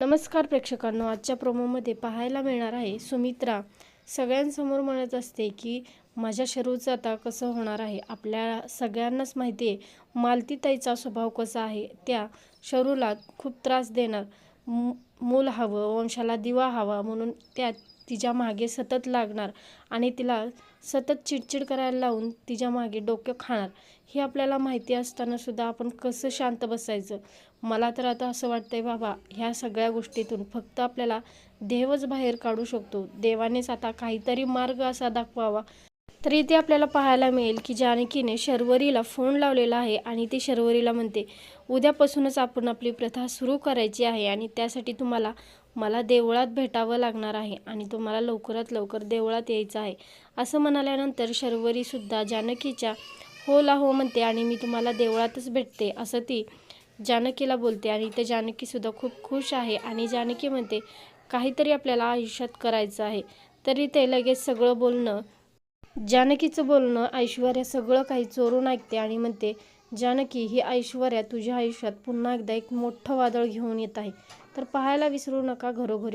नमस्कार प्रेक्षकांनो आजच्या प्रोमोमध्ये पाहायला मिळणार आहे सुमित्रा. सगळ्यांसमोर म्हणत असते की माझ्या शरूचं आता कसं होणार आहे? आपल्या सगळ्यांनाच माहिती आहे मालतीताईचा स्वभाव कसा आहे? त्या शरूला खूप त्रास देणार. मूल हवं वंशाला दिवा हवा म्हणून त्या तिच्यामागे सतत लागणार आणि तिला सतत चिडचिड करायला लावून तिच्यामागे डोकं खाणार. हे आपल्याला माहिती असताना सुद्धा आपण कसं शांत बसायचं? मला तर आता असं वाटतंय बाबा ह्या सगळ्या गोष्टीतून फक्त आपल्याला देवच बाहेर काढू शकतो. देवानेच आता काहीतरी मार्ग असा दाखवावा. तर इथे आपल्याला पाहायला मिळेल की जानकीने शर्वरीला फोन लावलेला आहे आणि ती शर्वरीला म्हणते उद्यापासूनच आपण आपली प्रथा सुरू करायची आहे आणि त्यासाठी तुम्हाला मला देवळात भेटावं लागणार आहे आणि तुम्हाला लवकरात लवकर देवळात यायचं आहे. असं म्हणाल्यानंतर शर्वरीसुद्धा जानकीच्या हो ला हो म्हणते आणि मी तुम्हाला देवळातच भेटते. असं ती जानकीला बोलते आणि ते जानकीसुद्धा खूप खुश आहे आणि जानकी म्हणते काहीतरी आपल्याला आयुष्यात करायचं आहे. तरी ते लगेच सगळं बोलणं जानकीचं बोलणं ऐश्वर्या सगळं काही चोरून ऐकते आणि म्हणते जानकी ही ऐश्वर्या तुझ्या आयुष्यात पुन्हा एकदा एक मोठं वादळ घेऊन येत आहे. तर पाहायला विसरू नका घरोघरी